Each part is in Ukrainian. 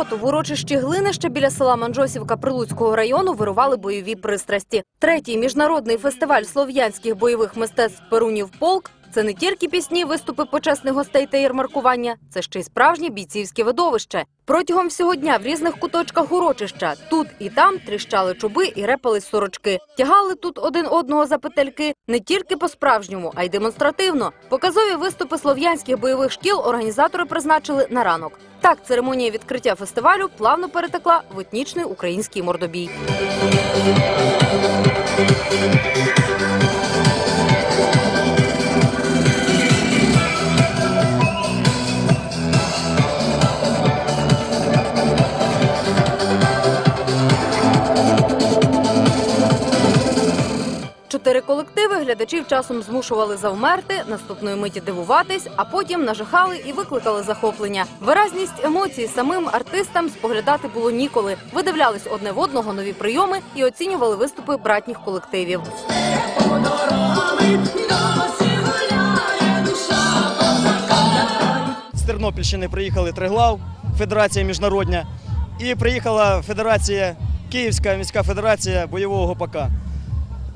суботу в урочищі Глинище біля села Манжосівка Прилуцького району вирували бойові пристрасті. Третій міжнародний фестиваль слов'янських бойових мистецтв Перунів Полк. Це не тільки пісні, виступи почесних гостей та ярмаркування, це ще й справжнє бійцівське видовище. Протягом всього дня в різних куточках урочища тут і там тріщали чуби і репались сорочки. Тягали тут один одного за петельки не тільки по-справжньому, а й демонстративно. Показові виступи слов'янських бойових шкіл організатори призначили на ранок. Так, церемонія відкриття фестивалю плавно перетекла в етнічний український мордобій. Чотири колективи глядачів часом змушували завмерти, наступної миті дивуватись, а потім нажахали і викликали захоплення. Виразність емоцій самим артистам споглядати було ніколи. Видивлялись одне в одного нові прийоми і оцінювали виступи братніх колективів. З Тернопільщини приїхали Триглав, Федерація міжнародна, і приїхала Федерація Київська міська федерація бойового ГПК.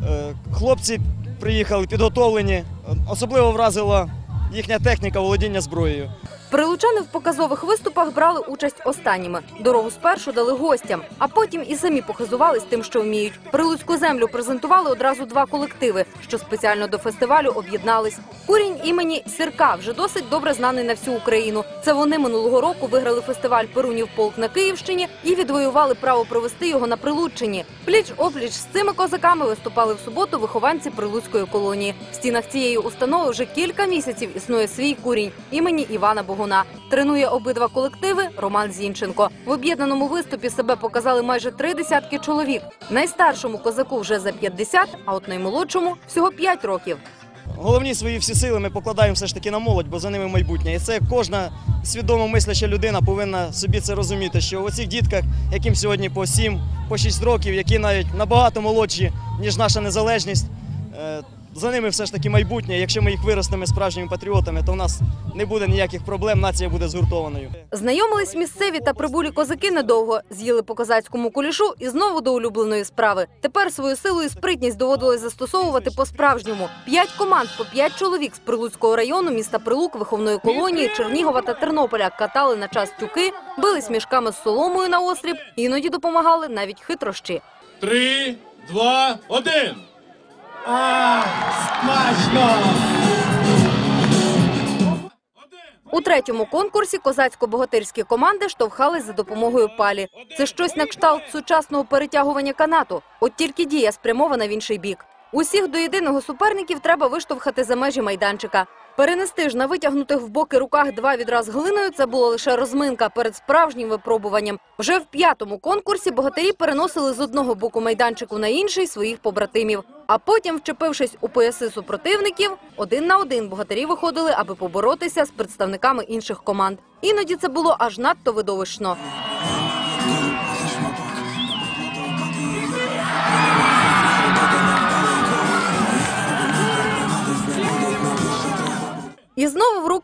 Е, Хлопці приїхали підготовлені. Особливо вразила їхня техніка володіння зброєю. Прилучани в показових виступах брали участь останніми. Дорогу спершу дали гостям, а потім і самі показувались тим, що вміють. Прилуцьку землю презентували одразу два колективи, що спеціально до фестивалю об'єднались. Курінь імені Сірка вже досить добре знаний на всю Україну. Це вони минулого року виграли фестиваль Перунів полк на Київщині і відвоювали право провести його на Прилуччині. Пліч опліч з цими козаками виступали в суботу вихованці Прилуцької колонії. В стінах цієї установи вже кілька місяців існує свій курінь імені Івана Богуна. Тренує обидва колективи Роман Зінченко. В об'єднаному виступі себе показали майже три десятки чоловік. Найстаршому козаку вже за 50, а от наймолодшому всього 5 років. Головні свої всі сили ми покладаємо все ж таки на молодь, бо за ними майбутнє. І це кожна свідомо мисляща людина повинна собі це розуміти, що у цих дітках, яким сьогодні по 7, по 6 років, які навіть набагато молодші, ніж наша незалежність, е, за ними все ж таки майбутнє. Якщо ми їх виростемо справжніми патріотами, то в нас не буде ніяких проблем, нація буде згуртованою. Знайомились місцеві та прибулі козаки недовго, з'їли по козацькому кулішу і знову до улюбленої справи. Тепер свою силу і спритність доводилось застосовувати по-справжньому. П'ять команд по п'ять чоловік з Прилуцького району, міста Прилук, виховної колонії, Чернігова та Тернополя катали на час тюки, бились мішками з соломою на острів, іноді допомагали навіть хитрощі. Три, два, один. У третьому конкурсі козацько-богатирські команди штовхались за допомогою палі. Це щось на кшталт сучасного перетягування канату. От тільки дія спрямована в інший бік. Усіх до єдиного суперників треба виштовхати за межі майданчика. Перенести ж на витягнутих в боки руках два відра з глиною це було лише розминка перед справжнім випробуванням. Вже в п'ятому конкурсі богатирі переносили з одного боку майданчику на інший своїх побратимів. А потім, вчепившись у пояси супротивників, один на один богатирі виходили, аби поборотися з представниками інших команд. Іноді це було аж надто видовищно.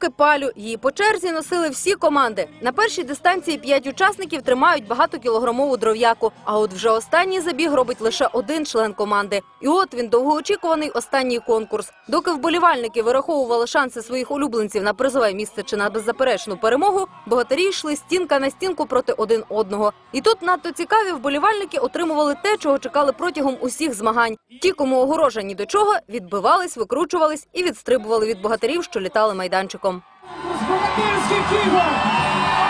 Руки палю. Її по черзі носили всі команди. На першій дистанції п'ять учасників тримають багатокілограмову дров'яку. А от вже останній забіг робить лише один член команди. І от він довгоочікуваний останній конкурс. Доки вболівальники вираховували шанси своїх улюбленців на призове місце чи на беззаперечну перемогу, богатирі йшли стінка на стінку проти один одного. І тут надто цікаві вболівальники отримували те, чого чекали протягом усіх змагань. Ті, кому огорожа ні до чого, відбивались, викручувались і відстрибували від богатирів, що літали майданчиком. os jogadores que Globoesporte.com.